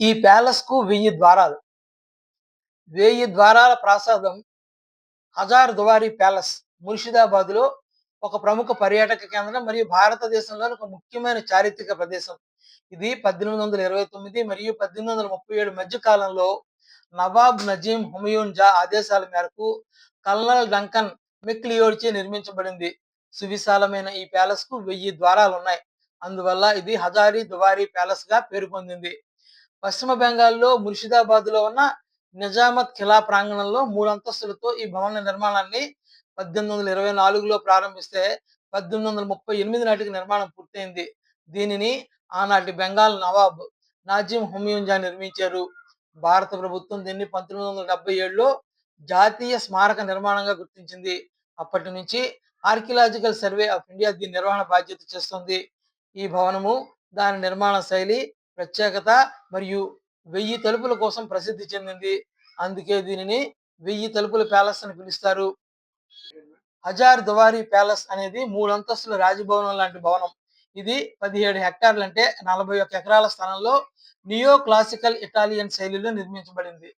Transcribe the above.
ఈ ప్యాలెస్కు వెయ్యి ద్వారాలు. వెయ్యి ద్వారాల ప్రాసాదం హజార్ దువారీ ప్యాలెస్ ముర్షిదాబాద్లో ఒక ప్రముఖ పర్యాటక కేంద్రం మరియు భారతదేశంలోని ఒక ముఖ్యమైన చారిత్రక ప్రదేశం. ఇది పద్దెనిమిది వందల ఇరవై తొమ్మిది మరియు పద్దెనిమిది వందల ముప్పై ఏడు మధ్య కాలంలో నవాబ్ నజీం హుమయూన్ జా ఆదేశాల మేరకు కల్నల్ డంకన్ మెక్లియోడ్చే నిర్మించబడింది. సువిశాలమైన ఈ ప్యాలెస్కు వెయ్యి ద్వారాలు ఉన్నాయి అందువల్ల ఇది హజారీ దువారీ ప్యాలెస్గా పేరు పొందింది. పశ్చిమ బెంగాల్లో ముర్షిదాబాద్లో ఉన్న నిజామత్ ఖిలా ప్రాంగణంలో మూడు అంతస్తులతో ఈ భవన నిర్మాణాన్ని పద్దెనిమిది వందల ఇరవై నాలుగులో ప్రారంభిస్తే పద్దెనిమిది వందల ముప్పై ఎనిమిది నాటికి నిర్మాణం పూర్తయింది. దీనిని ఆనాటి బెంగాల్ నవాబ్ నాజిమ్ హుమయూన్జా నిర్మించారు. భారత ప్రభుత్వం దీన్ని పంతొమ్మిది వందల డెబ్బై ఏడులో జాతీయ స్మారక నిర్మాణంగా గుర్తించింది. అప్పటి నుంచి ఆర్కియలాజికల్ సర్వే ఆఫ్ ఇండియా దీని నిర్వహణ బాధ్యత చేస్తుంది. ఈ భవనము దాని నిర్మాణ శైలి ప్రత్యేకత మరియు వెయ్యి తలుపుల కోసం ప్రసిద్ధి చెందింది. అందుకే దీనిని వెయ్యి తలుపుల ప్యాలెస్ అని పిలుస్తారు. హజార్ దువారి ప్యాలెస్ అనేది మూడు అంతస్తుల రాజభవనం లాంటి భవనం. ఇది పదిహేడు హెక్టార్లు అంటే నలభై ఒక్క ఎకరాల స్థలంలో నియో క్లాసికల్ ఇటాలియన్ శైలిలో నిర్మించబడింది.